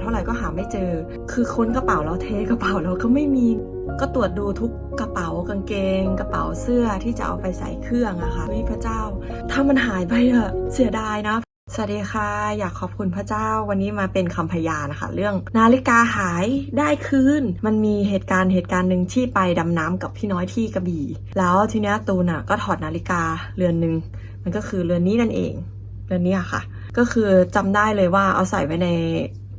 เท่าไหร่ก็หาไม่เจอ คือค้นกระเป๋าแล้วเทกระเป๋าแล้วก็ไม่มี ก็ตรวจดูทุกกระเป๋ากางเกง กระเป๋าเสื้อที่จะเอาไปใส่เครื่องอะค่ะพระเจ้า ถ้ามันหายไปอะเสียดายนะสวัสดีค่ะ อยากขอบคุณพระเจ้าวันนี้มาเป็นคำพยานนะคะ เรื่องนาฬิกาหายได้คืนมันมีเหตุการณ์เหตุการณ์หนึ่งที่ไปดำน้ำกับพี่น้อยที่กระบี่ แล้วทีเนี้ยตูนอะก็ถอดนาฬิกาเรือนหนึ่งมันก็คือเรือนนี้นั่นเอง เรือนนี้อะค่ะ ก็คือจำได้เลยว่าเอาใส่ไว้ใน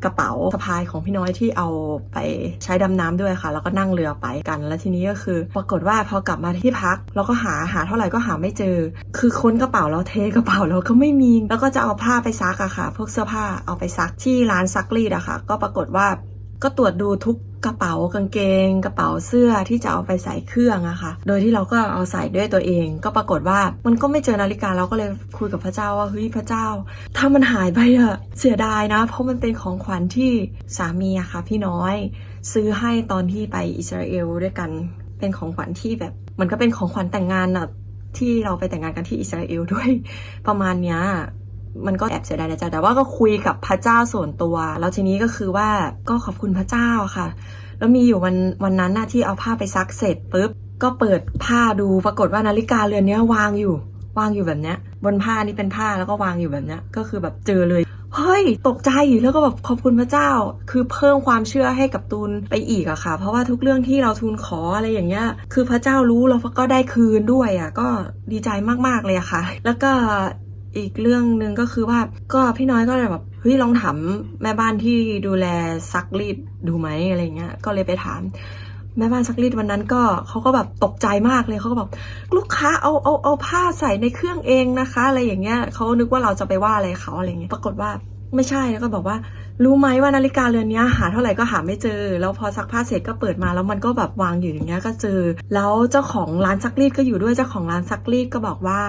กระเป๋าสะพายของพี่น้อยที่เอาไปใช้ดำน้ำด้วยค่ะ แล้วก็นั่งเรือไปกัน แล้วทีนี้ก็คือ ปรากฏว่าพอกลับมาที่พักเราก็หาหาเท่าไหร่ก็หาไม่เจอ คือค้นกระเป๋าแล้วเทกระเป๋าแล้วก็ไม่มี แล้วก็จะเอาผ้าไปซักอะค่ะ พวกเสื้อผ้าเอาไปซักที่ร้านซักรีดอะค่ะ ก็ปรากฏว่าก็ตรวจดูทุก กระเป๋ากางเกง กระเป๋าเสื้อที่จะเอาไปใส่เครื่องอะค่ะ โดยที่เราก็เอาใส่ด้วยตัวเอง ก็ปรากฏว่ามันก็ไม่เจอนาฬิกาเราก็เลยคุยกับพระเจ้าว่าเฮ้ยพระเจ้า ถ้ามันหายไปอะเสียดายนะ เพราะมันเป็นของขวัญที่สามีอะค่ะ พี่น้อย ซื้อให้ตอนที่ไปอิสราเอลด้วยกันเป็นของขวัญที่แบบมันก็เป็นของขวัญแต่งงานอะที่เราไปแต่งงานกันที่อิสราเอลด้วยประมาณเนี้ย มันก็แอบเสียดายนใจแต่ว่าก็คุยกับพระเจ้าส่วนตัว แล้วทีนี้ก็คือว่าก็ขอบคุณพระเจ้าค่ะ แล้วมีอยู่วันวันนั้นน่ะที่เอาผ้าไปซักเสร็จปุ๊บก็เปิดผ้าดูปรากฏว่านาฬิกาเรือนนี้วางอยู่ วางอยู่แบบเนี้ย บนผ้านี่เป็นผ้าแล้วก็วางอยู่แบบเนี้ย ก็คือแบบเจอเลยเฮ้ย ตกใจแล้วก็แบบขอบคุณพระเจ้า คือเพิ่มความเชื่อให้กับตูนไปอีกอะค่ะ เพราะว่าทุกเรื่องที่เราทูลขออะไรอย่างเงี้ย คือพระเจ้ารู้แล้วก็ได้คืนด้วยอะก็ดีใจมากๆเลยอะค่ะ แล้วก็ อีกเรื่องหนึ่งก็คือว่าก็พี่น้อยก็เลยแบบเฮ้ยลองถามแม่บ้านที่ดูแลซักรีดดูไหมอะไรเงี้ย ก็เลยไปถาม แม่บ้านซักรีดวันนั้นก็เขาก็แบบตกใจมากเลยเขาก็บอกลูกค้าเอาเอาเอาผ้าใส่ในเครื่องเองนะคะ อะไรอย่างเงี้ยเขานึกว่าเราจะไปว่าอะไรเขาอะไรเงี้ยปรากฏว่า ไม่ใช่แล้วก็บอกว่า รู้ไหมว่านาฬิกาเรือนนี้หาเท่าไหร่ก็หาไม่เจอ แล้วพอซักผ้าเสร็จก็เปิดมาแล้วมันก็แบบวางอยู่อย่างเงี้ยก็เจอ แล้วเจ้าของร้านซักรีดก็อยู่ด้วยเจ้าของร้านซักรีดก็บอกว่า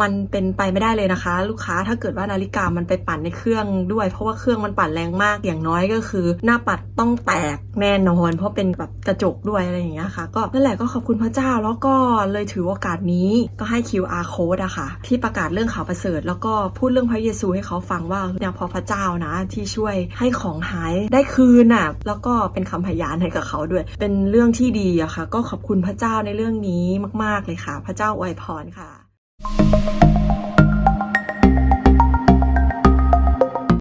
มันเป็นไปไม่ได้เลยนะคะ ลูกค้าถ้าเกิดว่านาฬิกามันไปปั่นในเครื่องด้วย เพราะว่าเครื่องมันปั่นแรงมากอย่างน้อยก็คือ หน้าปัดต้องแตกแน่นอนเพราะเป็นแบบกระจกด้วยอะไรอย่างเงี้ยค่ะ ก็นั่นแหละก็ขอบคุณพระเจ้าแล้วก็เลยถือโอกาสนี้ก็ให้ QR code อะค่ะที่ประกาศเรื่องข่าวประเสริฐ แล้วก็พูดเรื่องพระเยซูให้เขาฟังว่าเนี่ยพอพระเจ้านะ ที่ช่วยให้ของหายได้คืนน่ะแล้วก็เป็นคำพยานให้กับเขาด้วย เป็นเรื่องที่ดีอะค่ะ ก็ขอบคุณพระเจ้าในเรื่องนี้มาก ๆเลยค่ะ พระเจ้าอวยพรค่ะ